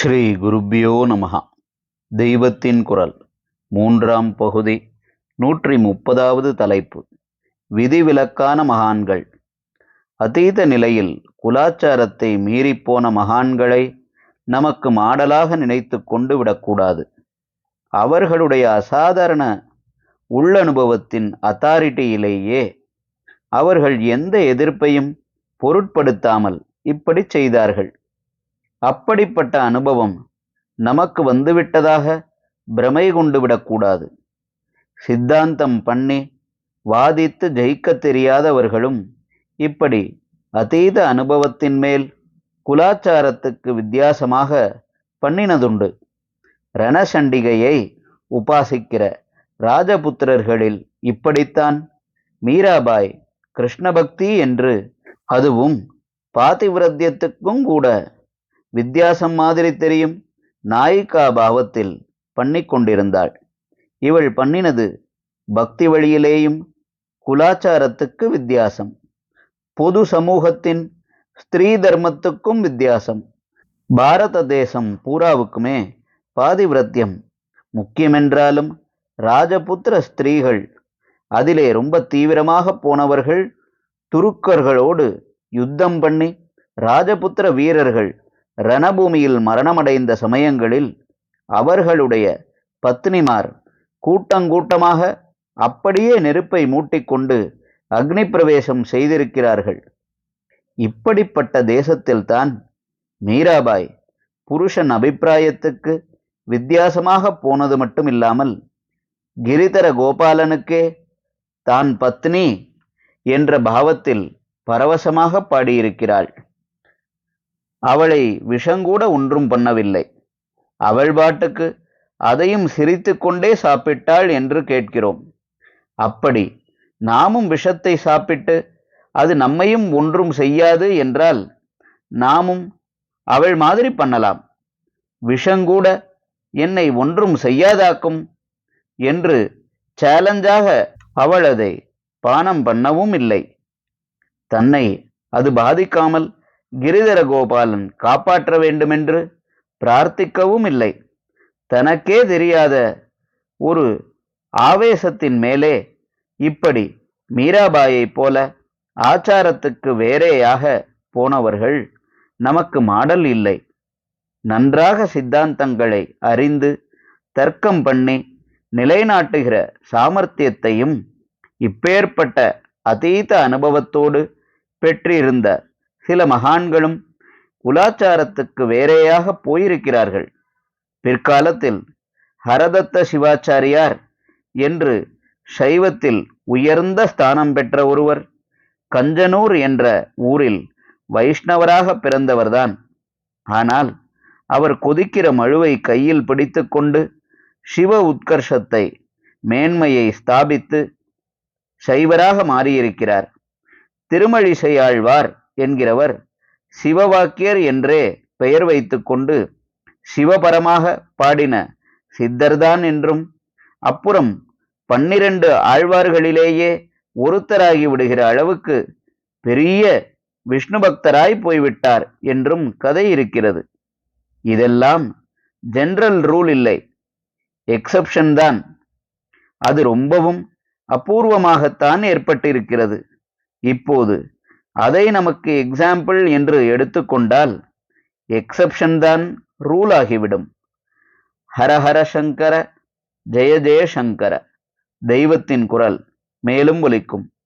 ஸ்ரீ குருப்பியோ நமகா தெய்வத்தின் குரல் மூன்றாம் பகுதி நூற்றி முப்பதாவது தலைப்பு விதிவிலக்கான மகான்கள். அதீத நிலையில் குலாச்சாரத்தை மீறிப்போன மகான்களை நமக்கு மாடலாக நினைத்து கொண்டு விடக்கூடாது. அவர்களுடைய அசாதாரண உள்ளனுபவத்தின் அத்தாரிட்டியிலேயே அவர்கள் எந்த எதிர்ப்பையும் பொருட்படுத்தாமல் இப்படி செய்தார்கள். அப்படிப்பட்ட அனுபவம் நமக்கு வந்துவிட்டதாக பிரமை கொண்டு விடக்கூடாது. சித்தாந்தம் பண்ணி வாதித்து ஜெயிக்க தெரியாதவர்களும் இப்படி அதீத அனுபவத்தின் மேல் குலாச்சாரத்துக்கு வித்தியாசமாக பண்ணினதுண்டு. ரணசண்டிகையை உபாசிக்கிற ராஜபுத்திரர்களில் இப்படித்தான் மீராபாய் கிருஷ்ணபக்தி என்று அதுவும் பாதிவிரத்தியத்துக்கும் கூட வித்தியாசம் மாதிரி தெரியும். நாயிக்கா பாவத்தில் பண்ணி கொண்டிருந்தாள். இவள் பண்ணினது பக்தி வழியிலேயும் குலாச்சாரத்துக்கு வித்தியாசம். பொது சமூகத்தின் ஸ்திரீ தர்மத்துக்கும் வித்தியாசம். பாரத தேசம் பூராவுக்குமே பாதிவிரத்தியம். முக்கியமென்றாலும் ராஜபுத்திர ஸ்திரீகள் அதிலே ரொம்ப தீவிரமாக போனவர்கள் துருக்கர்களோடு யுத்தம் பண்ணி ராஜபுத்திர வீரர்கள் ரணபூமியில் மரணமடைந்த சமயங்களில் அவர்களுடைய பத்னிமார் கூட்டங்கூட்டமாக அப்படியே நெருப்பை மூட்டிக்கொண்டு அக்னி பிரவேசம் செய்திருக்கிறார்கள். இப்படிப்பட்ட தேசத்தில்தான் மீராபாய் புருஷன் அபிப்பிராயத்துக்கு வித்தியாசமாக போனது மட்டும் இல்லாமல் கிரிதர கோபாலனுக்கே தான் பத்னி என்ற பாவத்தில் பரவசமாக பாடியிருக்கிறாள். அவளை விஷங்கூட ஒன்றும் பண்ணவில்லை. அவள் பாட்டுக்கு அதையும் சிரித்து கொண்டே சாப்பிட்டாள் என்று கேட்கிறோம். அப்படி நாமும் விஷத்தை சாப்பிட்டு அது நம்மையும் ஒன்றும் செய்யாது என்றால் நாமும் அவள் மாதிரி பண்ணலாம். விஷங்கூட என்னை ஒன்றும் செய்யாதாக்கும் என்று சேலஞ்சாக அவள் அதை பானம் பண்ணவும் இல்லை. தன்னை அது பாதிக்காமல் கிரிதர கோபாலன் காப்பாற்ற வேண்டுமென்று பிரார்த்திக்கவும் இல்லை. தனக்கே தெரியாத ஒரு ஆவேசத்தின் மேலே இப்படி மீராபாயைப் போல ஆச்சாரத்துக்கு வேறேயாக போனவர்கள் நமக்கு மாடல் இல்லை. நன்றாக சித்தாந்தங்களை அறிந்து தர்க்கம் பண்ணி நிலைநாட்டுகிற சாமர்த்தியத்தையும் இப்பேற்பட்ட அதீத அனுபவத்தோடு பெற்றிருந்த சில மகான்களும் குலாச்சாரத்துக்கு வேறேயாக போயிருக்கிறார்கள். பிற்காலத்தில் ஹரதத்த சிவாச்சாரியார் என்று சைவத்தில் உயர்ந்த ஸ்தானம் பெற்ற ஒருவர் கஞ்சனூர் என்ற ஊரில் வைஷ்ணவராக பிறந்தவர்தான். ஆனால் அவர் கொதிக்கிற மழுவை கையில் பிடித்துக்கொண்டு சிவ உத்கர்ஷத்தை மேன்மையை ஸ்தாபித்து சைவராக மாறியிருக்கிறார். திருமழிசையாழ்வார் என்கிறவர் சிவவாக்கியர் என்றே பெயர் வைத்துக்கொண்டு சிவபரமாக பாடின சித்தர்தான் என்றும் அப்புறம் பன்னிரண்டு ஆழ்வார்களிலேயே ஒருத்தராகி விடுகிற அளவுக்கு பெரிய விஷ்ணு பக்தராய் போய்விட்டார் என்றும் கதை இருக்கிறது. இதெல்லாம் ஜென்ரல் ரூல் இல்லை எக்ஸப்ஷன் தான். அது ரொம்பவும் அபூர்வமாகத்தான் ஏற்பட்டிருக்கிறது. இப்போது அதை நமக்கு எக்ஸாம்பிள் என்று எடுத்துக்கொண்டால் எக்ஸப்ஷன் தான் ரூல் ஆகிவிடும். ஹரஹர சங்கர ஜெய ஜெயசங்கர தெய்வத்தின் குரல் மேலும் ஒலிக்கும்.